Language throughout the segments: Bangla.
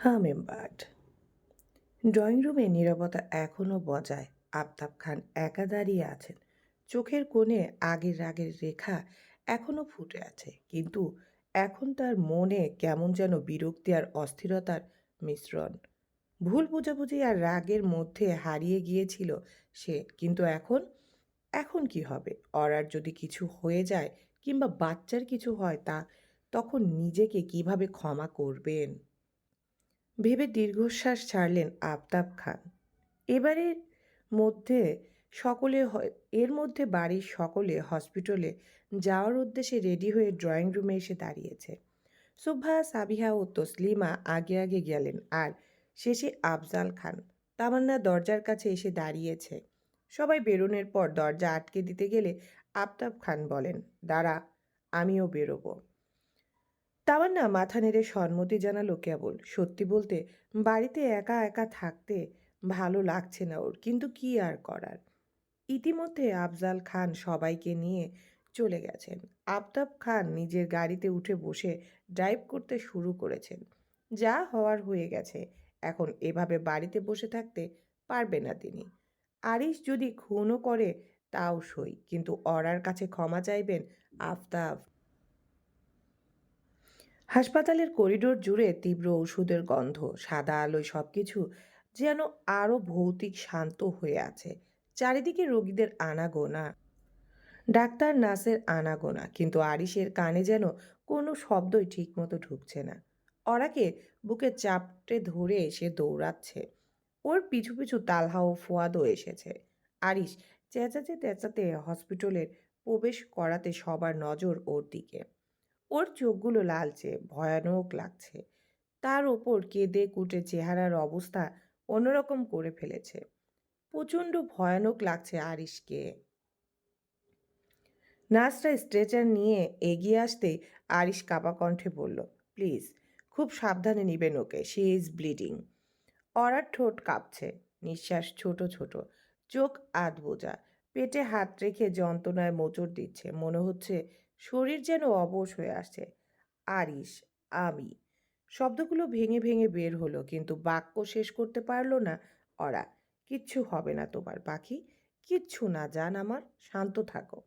হামেমবার্ড ড্রয়িং রুমে নীরবতা এখনও বজায়। আফতাব খান একা দাঁড়িয়ে আছেন। চোখের কোণে আগের রাগের রেখা এখনও ফুটে আছে। কিন্তু এখন তার মনে কেমন যেন বিরক্তি আর অস্থিরতার মিশ্রণ। ভুল বোঝাবুঝি আর রাগের মধ্যে হারিয়ে গিয়েছিল সে। কিন্তু এখন এখন কি হবে? অরার যদি কিছু হয়ে যায় কিংবা বাচ্চার কিছু হয় তা, তখন নিজেকে কীভাবে ক্ষমা করবেন? ভেবে দীর্ঘশ্বাস ছাড়লেন আফতাব খান। এবারের মধ্যে সকলে এর মধ্যে বাড়ির সকলে হসপিটালে যাওয়ার উদ্দেশ্যে রেডি হয়ে ড্রয়িং রুমে এসে দাঁড়িয়েছে। সুভা, সাবিহা ও তসলিমা আগে আগে গেলেন আর শেষে আফজাল খান। তামান্না দরজার কাছে এসে দাঁড়িয়েছে। সবাই বেরোনোর পর দরজা আটকে দিতে গেলে আফতাব খান বলেন, দাঁড়া, আমিও বেরোবো। তামান্না মাথা নেড়ে সম্মতি জানালো কেবল। সত্যি বলতে, বাড়িতে একা একা থাকতে ভালো লাগছে না ওর, কিন্তু কি আর করার? ইতিমধ্যে আফজাল খান সবাইকে নিয়ে চলে গেছেন। আফতাব খান নিজের গাড়িতে উঠে বসে ড্রাইভ করতে শুরু করেছেন। যা হওয়ার হয়ে গেছে, এখন এভাবে বাড়িতে বসে থাকতে পারবে না তিনি। আরিশ যদি খুনও করে, তাও সই, কিন্তু অরার কাছে ক্ষমা চাইবেন আফতাব। হাসপাতালের করিডোর জুড়ে তীব্র ওষুধের গন্ধ, সাদা আলোয় সব কিছু যেন আরও ভৌতিক শান্ত হয়ে আছে। চারিদিকে রোগীদের আনাগোনা, ডাক্তার, নার্সের আনাগোনা, কিন্তু আরিশের কানে যেন কোনো শব্দই ঠিকমতো ঢুকছে না। অরাকে বুকে চাপটে ধরে এসে দৌড়াচ্ছে। ওর পিছু পিছু তালহা ও ফুয়াদও এসেছে। আরিশ চেঁচাতে চেঁচাতে হসপিটালের প্রবেশ করাতে সবার নজর ওর দিকে। ওর চোখগুলো লালচে, ভয়ানক লাগছে। তার ওপর কেঁদে কুটে চেহারার অবস্থা অন্যরকম করে ফেলেছে। প্রচণ্ড ভয়ানক লাগছে আরিশকে। নার্সরা স্ট্রেচার নিয়ে এগিয়ে আসতেই আরিশ কাপা কণ্ঠে বলল, প্লিজ, খুব সাবধানে নিবেন ওকে শি ইজ ব্লিডিং। অরার ঠোঁট কাঁপছে, নিঃশ্বাস ছোট ছোট, চোখ আধ বোঝা পেটে হাত রেখে যন্ত্রণায় মোচড় দিচ্ছে, মনে হচ্ছে শরীর যেন অবশ হয়ে আসছে। আরিশ, আমি। শব্দগুলো ভেঙে ভেঙে বের হলো, কিন্তু বাক্য শেষ করতে পারল না অরা কিচ্ছু হবে না তোমার, পাখি। কিচ্ছু না, জান আমার, শান্ত থাকো।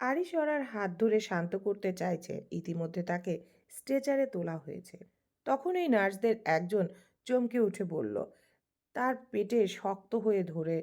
আরিশ ওরার হাত ধরে শান্ত করতে চাইছে, ইতিমধ্যে তাকে স্ট্রেচারে তোলা হয়েছে। তখন এই নার্সদের একজন চমকে উঠে বলল, তার পেটে শক্ত হয়ে ধরে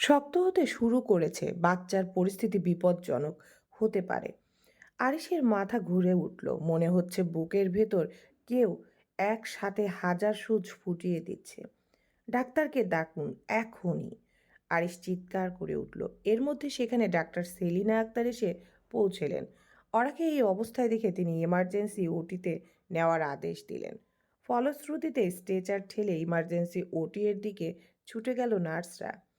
শক্ত হতে শুরু করেছে, বাচ্চার পরিস্থিতি বিপজ্জনক হতে পারে। আরিশের মাথা ঘুরে উঠল, মনে হচ্ছে বুকের ভেতর কেউ একসাথে হাজার সুচ ফুটিয়ে দিচ্ছে। ডাক্তারকে ডাকুন, এখনই। আরিশ চিৎকার করে উঠল। এর মধ্যে সেখানে ডাক্তার সেলিনা আক্তার এসে পৌঁছলেন। ওরাকে এই অবস্থায় দেখে তিনি এমার্জেন্সি ওটিতে নেওয়ার আদেশ দিলেন। ফলশ্রুতিতে স্ট্রেচার ঠেলে ইমার্জেন্সি ওটি এর দিকে ছুটে গেল নার্সরা।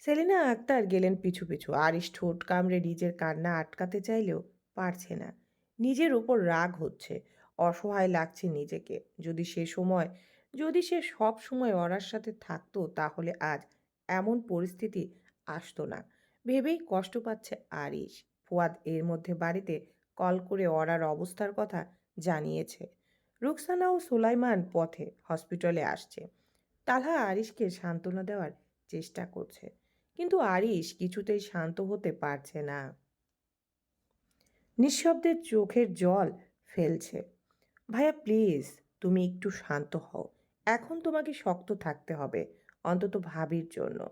সেলিনা আক্তার গেলেন পিছু পিছু। আরিশ ঠোঁট কামড়ে নিজের কান্না আটকাতে চাইলেও পারছে না। নিজের ওপর রাগ হচ্ছে। অসহায় লাগছে নিজেকে। যদি সে সময়, যদি সে সব সময় অরার সাথে থাকতো, তাহলে আজ এমন পরিস্থিতি আসতো না। ভেবেই কষ্ট পাচ্ছে আরিশ। ফুয়াদ এর মধ্যে বাড়িতে কল করে অরার অবস্থার কথা জানিয়েছে। রুকসানা ও সুলাইমান পথে হসপিটালে আসছে। তালহা আরিশকে সান্ত্বনা দেওয়ার চেষ্টা করছে। কিন্তু আরিশ কিছুতেই শান্ত হতে পারছে না। নিঃশব্দে চোখের জল ফেলছে। ভাইয়া, প্লিজ, তুমি একটু শান্ত হও। এখন তোমাকে শক্ত থাকতে হবে, অন্তত ভাবির জন্য।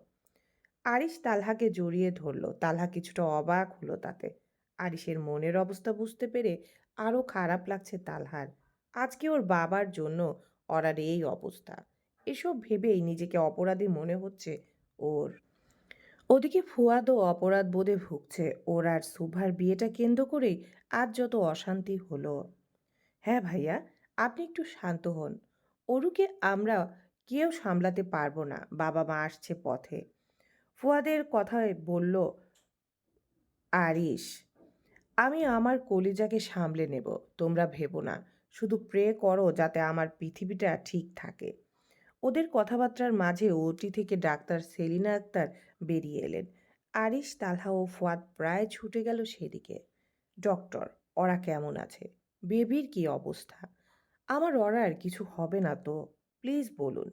আরিশ তালহাকে জড়িয়ে ধরল। তালহা কিছুটা অবাক হলো তাতে। আরিশের মনের অবস্থা বুঝতে পেরে আরও খারাপ লাগছে তালহার। আজকে ওর বাবার জন্য অরার এই অবস্থা। এসব ভেবেই নিজেকে অপরাধী মনে হচ্ছে ওর। ওদিকে ফুয়াদও অপরাধ বোধে ভুগছে। ওর আর সুভার বিয়েটা কেন্দ্র করেই আজ যত অশান্তি হলো। হ্যাঁ ভাইয়া, আপনি একটু শান্ত হন। অরুকে আমরা কেউ সামলাতে পারব না, বাবা মা আসছে পথে। ফুয়াদের কথায় বলল আরিস আমি আমার কলিজাকে সামলে নেব, তোমরা ভেবো না। শুধু প্রে করো যাতে আমার পৃথিবীটা ঠিক থাকে। ওদের কথাবার্তার মাঝে ওটি থেকে ডাক্তার সেলিনা আক্তার বেরিয়ে এলেন। আরিশ, তালহা ও ফুয়াদ প্রায় ছুটে গেল সেদিকে। ডক্টর, ওরা কেমন আছে? বেবির কি অবস্থা? আমার অর্ডার কিছু হবে না তো, প্লিজ বলুন।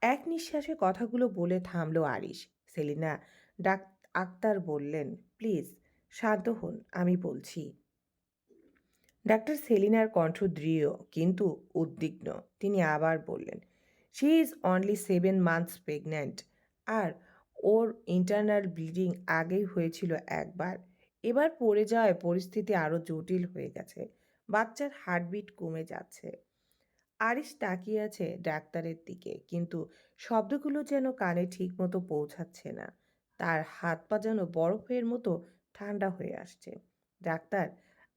এক নিঃশ্বাসে কথাগুলো বলে থামল আরিশ। সেলিনা ডাক, আক্তার বললেন, প্লিজ, শান্ত হন, আমি বলছি। ডাক্তার সেলিনার কণ্ঠ দৃঢ় কিন্তু উদ্বিগ্ন। তিনি আবার বললেন she is only seven months pregnant আর ওর ইন্টারনাল ব্লিডিং আগেই হয়েছিল একবার। এবার পড়ে যাওয়ায় পরিস্থিতি আরও জটিল হয়ে গেছে, বাচ্চার হার্টবিট কমে যাচ্ছে। আরিশ তাকিয়ে আছে ডাক্তারের দিকে, কিন্তু শব্দগুলো যেন কানে ঠিকমতো পৌঁছাচ্ছে না। তার হাত পা যেন বরফের মতো ঠান্ডা হয়ে আসছে। ডাক্তার,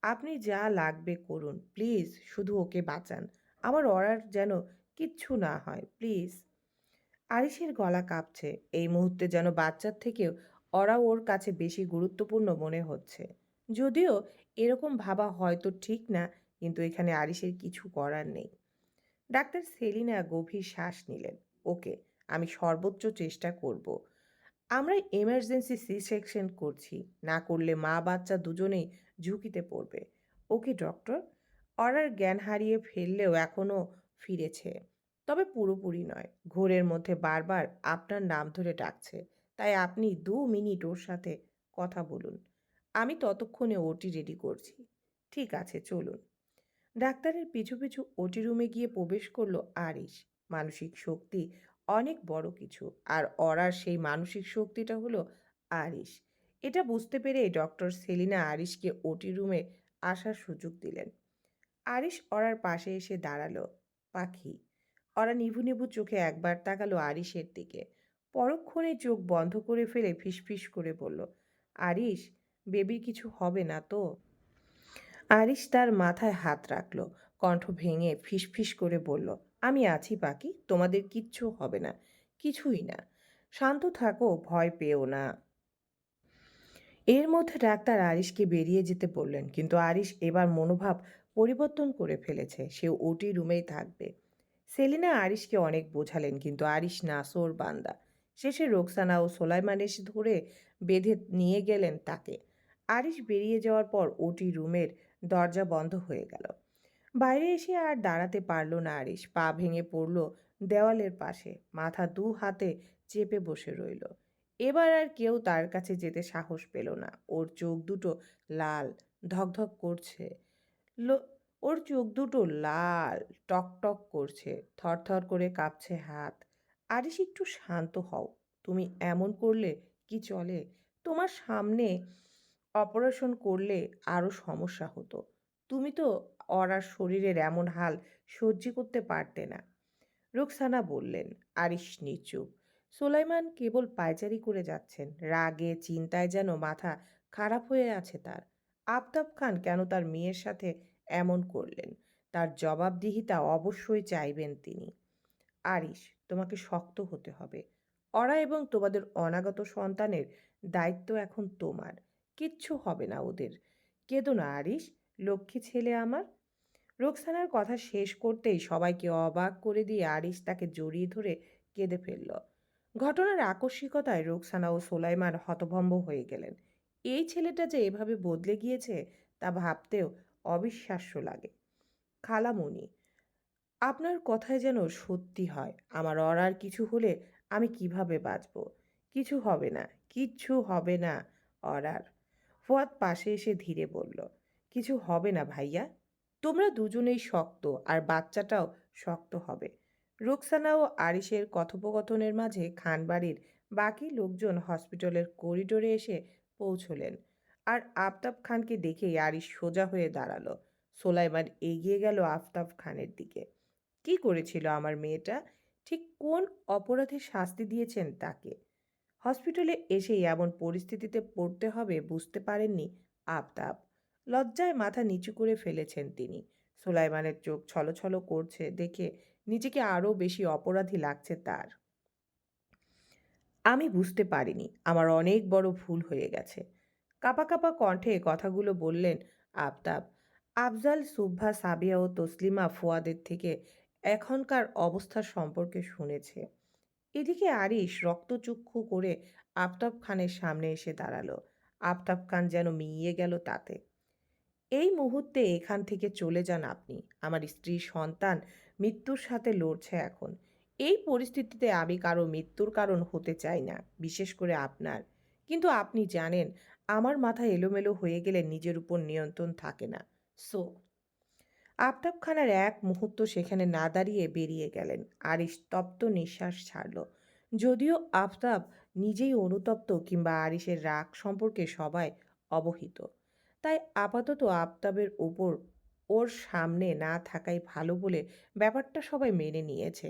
আপনি যা লাগবে করুন, প্লিজ শুধু ওকে বাঁচান। আমার অর্ডার যেন কিচ্ছু না হয়, প্লিজ। আরিশের গলা কাঁপছে। এই মুহূর্তে যেন বাচ্চার থেকেও ওরা ওর কাছে বেশি গুরুত্বপূর্ণ মনে হচ্ছে। যদিও এরকম ভাবা হয়তো ঠিক না, কিন্তু এখানে আরিশের কিছু করার নেই। ডাক্তার সেলিনা গভীর শ্বাস নিলেন। ওকে, আমি সর্বোচ্চ চেষ্টা করব। আমরা এমার্জেন্সি সি সেকশন করছি। না করলে মা বাচ্চা দুজনেই ঝুঁকিতে পড়বে। ওকে, ডক্টর? অর্ডার জ্ঞান হারিয়ে ফেললেও এখনও ফিরেছে। তবে পুরোপুরি নয়, ঘোরের মধ্যে বারবার আপনার নাম ধরে ডাকছে। তাই আপনি দু মিনিট ওর সাথে কথা বলুন। আমি ততক্ষণে ওটি রেডি করছি। ঠিক আছে, চলুন। ডাক্তারের পিছু পিছু ওটি রুমে গিয়ে প্রবেশ করল আরিশ। মানসিক শক্তি অনেক বড় কিছু। আর অরার সেই মানসিক শক্তিটা হলো আরিশ। এটা বুঝতে পেরে ডক্টর সেলিনা আরিশকে ওটি রুমে আসার সুযোগ দিলেন। আরিশ অরার পাশে এসে দাঁড়াল। পাখি। ওরা নিভু নিভু চোখে একবার তাকালো আরিশের দিকে। পরক্ষণে চোখ বন্ধ করে ফেলে ফিসফিস করে বলল, আরিশ, বেবির কিছু হবে না তো? আরিশ তার মাথায় হাত রাখল, কণ্ঠ ভেঙে ফিসফিস করে বলল, আমি আছি পাখি, তোমাদের কিচ্ছু হবে না, কিছুই না। শান্ত থাকো, ভয় পেও না। এর মধ্যে ডাক্তার আরিশকে বেরিয়ে যেতে বললেন, কিন্তু আরিশ এবার মনোভাব পরিবর্তন করে ফেলেছে। সে ওটি রুমেই থাকবে। সেলিনা আরিশকে অনেক বোঝালেন, কিন্তু আরিশ নাসোর বান্দা। শেষে রোকসানা ও সোলাইমান এসে ধরে বেঁধে নিয়ে গেলেন তাকে। আরিশ বেরিয়ে যাওয়ার পর ওটি রুমের দরজা বন্ধ হয়ে গেল। বাইরে এসে আর দাঁড়াতে পারল না আরিশ। পা ভেঙে পড়ল দেওয়ালের পাশে। মাথা দু হাতে চেপে বসে রইল। এবার আর কেউ তার কাছে যেতে সাহস পেল না। ওর চোখ দুটো লাল, ধকধক করছে। ওর চোখ দুটো লাল টকটক করছে। থরথর করে কাঁপছে হাত। আরিশ, একটু শান্ত হও। তুমি এমন করলে কি চলে? তোমার সামনে অপারেশন করলে আরও সমস্যা হতো। তুমি তো অরার শরীরের এমন হাল সহ্য করতে পারতে না। রুকসানা বললেন। আরিশ নিচুপ সোলাইমান কেবল পায়চারি করে যাচ্ছেন। রাগে, চিন্তায় যেন মাথা খারাপ হয়ে আছে তার। আফতাব খান কেন তার মেয়ের সাথে এমন করলেন? তার জবাবদিহিতা অবশ্যই চাইবেন তিনি। আরিশ, তোমাকে শক্ত হতে হবে। অরা এবং তোমাদের অনাগত সন্তানের দায়িত্ব এখন তোমার। কিচ্ছু হবে না ওদের। কেঁদো না আরিশ, লক্ষ্মী ছেলে আমার। রোকসানার কথা শেষ করতেই সবাইকে অবাক করে দিয়ে আরিশ তাকে জড়িয়ে ধরে কেঁদে ফেলল। ঘটনার আকস্মিকতায় রোকসানা ও সোলাইমান হতভম্ব হয়ে গেলেন। এই ছেলেটা যে এভাবে বদলে গিয়েছে তা ভাবতেও অবিশ্বাস্য লাগে। খালামণি, আপনার কথায় যেন সত্যি হয়, আমার অরার কিছু হলে আমি কীভাবে বাঁচব? কিছু হবে না, কিচ্ছু হবে না অরার ফুয়াদ পাশে এসে ধীরে বলল, কিছু হবে না ভাইয়া। তোমরা দুজনেই শক্ত, আর বাচ্চাটাও শক্ত হবে। রোকসানা ও আরিশের কথোপকথনের মাঝে খানবাড়ির বাকি লোকজন হসপিটালের করিডোরে এসে পৌঁছলেন। আর আফতাব খানকে দেখেই আরিশ সোজা হয়ে দাঁড়াল। সোলাইমান এগিয়ে গেল আফতাব খানের দিকে। কি করেছিল আমার মেয়েটা? ঠিক কোন অপরাধে শাস্তি দিয়েছেন তাকে? হসপিটালে এসেই এমন পরিস্থিতিতে পড়তে হবে বুঝতে পারেননি আফতাব। লজ্জায় মাথা নিচু করে ফেলেছেন তিনি। সোলাইমানের চোখ ছলছল করছে দেখে নিজেকে আরও বেশি অপরাধী লাগছে তার। আমি বুঝতে পারিনি, আমার অনেক বড় ভুল হয়ে গেছে। কাপা কাপা কণ্ঠে কথাগুলো বললেন আফতাব। আফজাল, সুভা, সাবিয়া ও তসলিমা ফুয়াদের থেকে এখনকার অবস্থা সম্পর্কে শুনেছে। এদিকে আরিশ রক্তচক্ষু করে আফতাব খানের সামনে এসে দাঁড়াল। আফতাব খান যেন মিইয়ে গেল তাতে। এই মুহূর্তে এখান থেকে চলে যান আপনি। আমার স্ত্রী, সন্তান মৃত্যুর সাথে লড়ছে এখন। এই পরিস্থিতিতে আমি কারও মৃত্যুর কারণ হতে চাই না, বিশেষ করে আপনার। কিন্তু আপনি জানেন, আমার মাথা এলোমেলো হয়ে গেলে নিজের উপর নিয়ন্ত্রণ থাকে না। সো আফতাব খানার এক মুহূর্ত সেখানে না দাঁড়িয়ে বেরিয়ে গেলেন। আর স্তব্ধ নিঃশ্বাস ছাড়ল। যদিও আফতাব নিজেই অনুতপ্ত কিংবা আরিসের রাগ সম্পর্কে সবাই অবহিত। তাই আপাতত আফতাবের ওপর ওর সামনে না থাকাই ভালো বলে ব্যাপারটা সবাই মেনে নিয়েছে।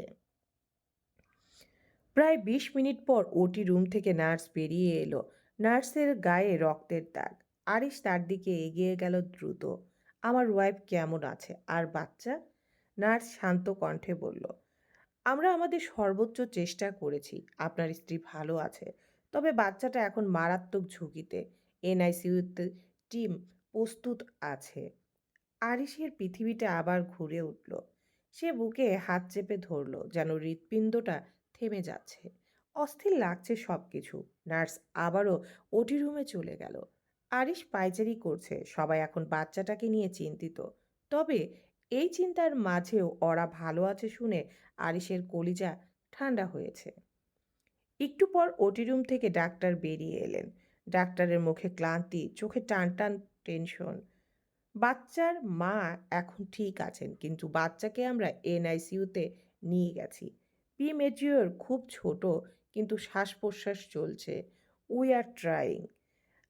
প্রায় বিশ মিনিট পর ওটি রুম থেকে নার্স বেরিয়ে এলো। নার্সের গায়ে রক্তের দাগ। আরিস তার দিকে এগিয়ে গেল দ্রুত। আমার ওয়াইফ কেমন আছে? আর বাচ্চা? নার্স শান্ত কণ্ঠে বলল, আমরা আমাদের সর্বোচ্চ চেষ্টা করেছি। আপনার স্ত্রী ভালো আছে। তবে বাচ্চাটা এখন মারাত্মক ঝুঁকিতে। এনআইসিউতে টিম প্রস্তুত আছে। আরিসের পৃথিবীটা আবার ঘুরে উঠল। সে বুকে হাত চেপে ধরল যেন হৃৎপিণ্ডটা থেমে যাচ্ছে। অস্থির লাগছে সব কিছু নার্স আবারও ওটি রুমে চলে গেল। আরিশ পাইচারি করছে, সবাই এখন বাচ্চাটাকে নিয়ে চিন্তিত। তবে এই চিন্তার মাঝেও ওরা ভালো আছে শুনে আরিশের কলিজা ঠান্ডা হয়েছে। একটু পর ওটি রুম থেকে ডাক্তার বেরিয়ে এলেন। ডাক্তারের মুখে ক্লান্তি, চোখে টান টান টেনশন বাচ্চার মা এখন ঠিক আছেন, কিন্তু বাচ্চাকে আমরা এনআইসিইউতে নিয়ে গেছি। পি মেজিওর খুব ছোট, কিন্তু শ্বাস প্রশ্বাস চলছে। উই আর ট্রাইং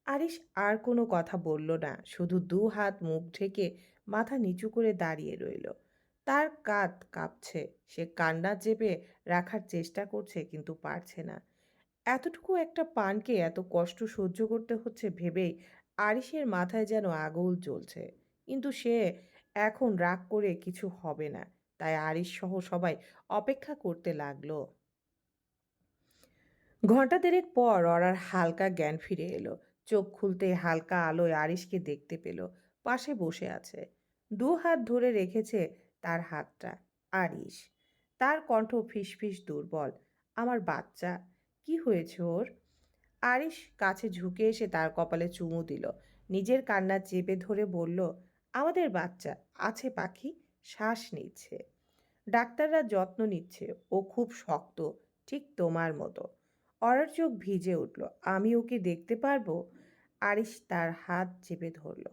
আরিশ আর কোনো কথা বলল না, শুধু দু হাত মুখ ঢেকে মাথা নিচু করে দাঁড়িয়ে রইল। তার কাঁধ কাঁপছে। সে কান্না চেপে রাখার চেষ্টা করছে, কিন্তু পারছে না। এতটুকু একটা পানকে এত কষ্ট সহ্য করতে হচ্ছে ভেবেই আরিশের মাথায় যেন আগুল জ্বলছে। কিন্তু সে এখন রাগ করে কিছু হবে না। তাই আরিশ সহ সবাই অপেক্ষা করতে লাগল। ঘণ্টা দেড়েক পর অরার হালকা জ্ঞান ফিরে এলো। চোখ খুলতে হালকা আলোয় আরিশকে দেখতে পেল। পাশে বসে আছে। দু হাত ধরে রেখেছে তার হাতটা। আরিশ, তার কণ্ঠ ফিসফিস দুর্বল। আমার বাচ্চা কি হয়েছে ওর? আরিশ কাছে ঝুঁকে এসে তার কপালে চুমু দিল। নিজের কান্না চেপে ধরে বলল, আমাদের বাচ্চা, আছে পাখি, শ্বাস নিচ্ছে। ডাক্তাররা যত্ন নিচ্ছে, ও খুব শক্ত, ঠিক তোমার মতো। অরার চোখ ভিজে উঠল, আমি ওকে দেখতে পারব? আরিশ তার হাত চেপে ধরল,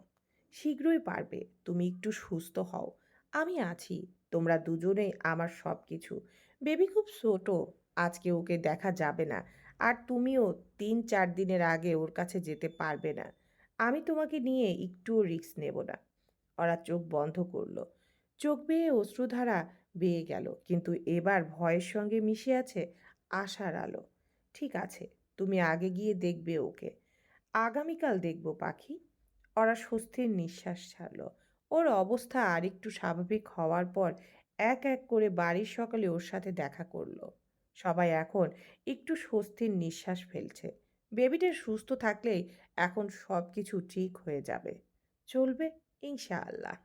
শীঘ্রই পারবে, তুমি একটু সুস্থ হও। আমি আছি, তোমরা দুজনেই আমার সব কিছু বেবি খুব ছোট আজকে ওকে দেখা যাবে না। আর তুমিও তিন চার দিনের আগে ওর কাছে যেতে পারবে না। আমি তোমাকে নিয়ে একটুও রিস্ক নেব না। ওরা চোখ বন্ধ করল। চোখ বেয়ে অশ্রুধারা বেয়ে গেল। কিন্তু এবার ভয়ের সঙ্গে মিশে আছে আশার আলো। ঠিক আছে, তুমি আগে গিয়ে দেখবে ওকে। আগামীকাল দেখব, পাখি। ওরা স্বস্তির নিঃশ্বাস ছাড়ল। ওর অবস্থা আরেকটু স্বাভাবিক হওয়ার পর এক এক করে বাড়ির সকালে ওর সাথে দেখা করল। সবাই এখন একটু স্বস্তির নিঃশ্বাস ফেলছে। বেবিটা সুস্থ থাকলেই এখন সব কিছু ঠিক হয়ে যাবে। চলবে ইনশাআল্লাহ।